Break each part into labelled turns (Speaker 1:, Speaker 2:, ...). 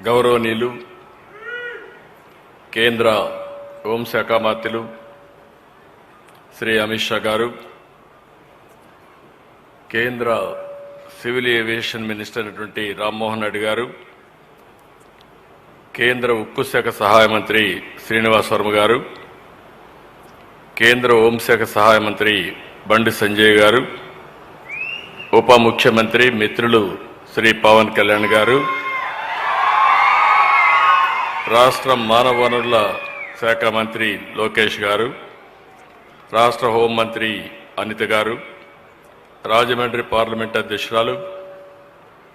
Speaker 1: గౌరవనీయులు కేంద్ర హోంశాఖ మంత్రులు శ్రీ అమిత్ షా గారు కేంద్ర సివిల్ ఏవియేషన్ మినిస్టర్ అయినటువంటి రామ్మోహన్ రెడ్డి గారు కేంద్ర ఉక్కు శాఖ సహాయ మంత్రి శ్రీనివాస్ వర్మ గారు కేంద్ర హోంశాఖ సహాయ మంత్రి బండి సంజయ్ గారు ఉప ముఖ్యమంత్రి మిత్రులు శ్రీ పవన్ కళ్యాణ్ గారు రాష్ట్ర మానవ వనరుల శాఖ మంత్రి లోకేష్ గారు రాష్ట్ర హోంమంత్రి అనిత గారు రాజమండ్రి పార్లమెంట్ అధ్యక్షురాలు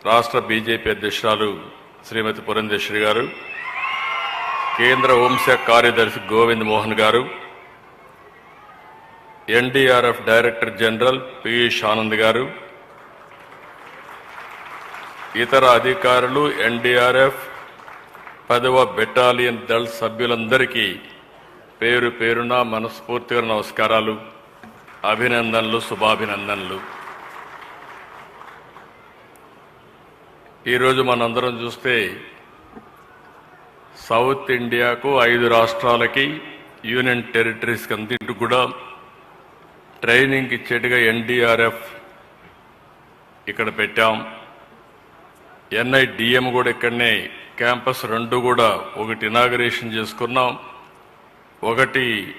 Speaker 1: రాష్ట్ర బీజేపీ అధ్యక్షురాలు శ్రీమతి పురంధేశ్వరి గారు కేంద్ర హోంశాఖ కార్యదర్శి గోవింద్ మోహన్ గారు NDRF director general Piyush Anand గారు ఇతర అధికారులు ఎన్డీఆర్ఎఫ్ పదవ బెటాలియన్ దళ సభ్యులందరికీ పేరు పేరున మనస్ఫూర్తిగా నమస్కారాలు అభినందనలు శుభాభినందనలు. ఈరోజు మనందరం చూస్తే సౌత్ ఇండియాకు ఐదు రాష్ట్రాలకి యూనియన్ టెరిటరీస్కి అందింటి కూడా ట్రైనింగ్ ఇచ్చేట్టుగా ఎన్డీఆర్ఎఫ్ ఇక్కడ పెట్టాం. ఎన్ఐడిఎం కూడా ఇక్కడనే క్యాంపస్ రెండు కూడా ఒకటి ఇనాగరేషన్ చేసుకున్నాం. ఒకటి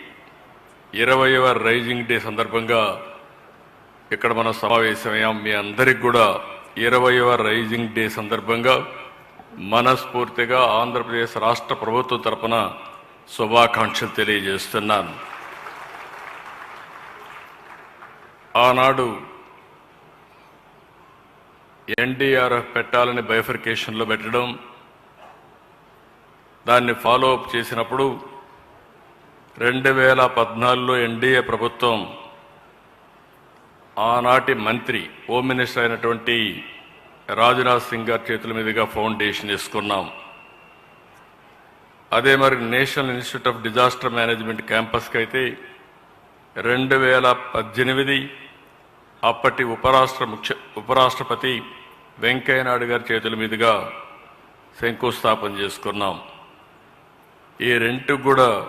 Speaker 1: ఇరవైవ రైజింగ్ డే సందర్భంగా ఇక్కడ మనం సమావేశమయ్యాం మీ అందరికి కూడా ఇరవైవ రైజింగ్ డే సందర్భంగా మనస్ఫూర్తిగా ఆంధ్రప్రదేశ్ రాష్ట్ర ప్రభుత్వం తరపున శుభాకాంక్షలు తెలియజేస్తున్నాను. ఆనాడు ఎన్డీఆర్ఎఫ్ పెట్టాలని బైఫర్కేషన్లో పెట్టడం దాన్ని ఫాలో అప్ చేసినప్పుడు రెండు వేల పద్నాలుగులో ఎన్డీఏ ప్రభుత్వం ఆనాటి మంత్రి హోమ్ మినిస్టర్ అయినటువంటి రాజ్నాథ్ సింగ్ గారి చేతుల మీదుగా ఫౌండేషన్ వేసుకున్నాం. అదే మరి national institute of disaster management క్యాంపస్కి అయితే రెండు వేల పద్దెనిమిది అప్పటి ఉపరాష్ట్ర ముఖ్య ఉపరాష్ట్రపతి వెంకయ్యనాయుడు గారి చేతుల మీదుగా శంకుస్థాపన చేసుకున్నాం. ఈ రెంట్ కూడా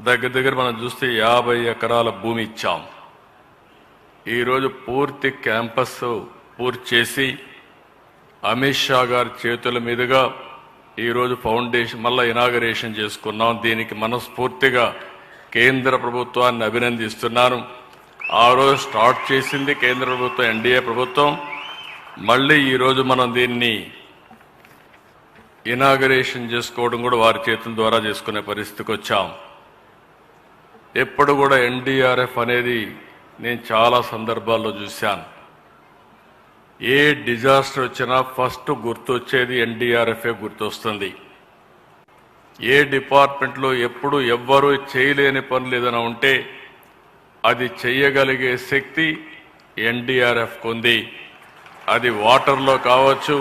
Speaker 1: దగ్గర దగ్గర మనం చూస్తే యాభై ఎకరాల భూమి ఇచ్చాం. ఈరోజు పూర్తి క్యాంపస్ పూర్తి చేసి అమిత్ షా గారి చేతుల మీదుగా ఈరోజు ఫౌండేషన్ మళ్ళీ ఇనాగరేషన్ చేసుకున్నాం. దీనికి మనస్ఫూర్తిగా కేంద్ర ప్రభుత్వాన్ని అభినందిస్తున్నాను. ఆ రోజు స్టార్ట్ చేసింది కేంద్ర ప్రభుత్వం ఎన్డీఏ ప్రభుత్వం. మళ్ళీ ఈరోజు మనం దీన్ని ఇనాగరేషన్ చేసుకోవడం కూడా వారి చేతుల ద్వారా చేసుకునే పరిస్థితికి వచ్చాం. ఎప్పుడు కూడా ఎన్డీఆర్ఎఫ్ అనేది నేను చాలా సందర్భాల్లో చూశాను. ఏ డిజాస్టర్ వచ్చినా ఫస్ట్ గుర్తొచ్చేది ఎన్డీఆర్ఎఫ్ఏ గుర్తొస్తుంది. ఏ డిపార్ట్మెంట్లో ఎప్పుడు ఎవ్వరూ చేయలేని పనులు ఏదైనా ఉంటే అది చేయగలిగే శక్తి ఎన్డీఆర్ఎఫ్కి ఉంది. అది వాటర్లో కావచ్చు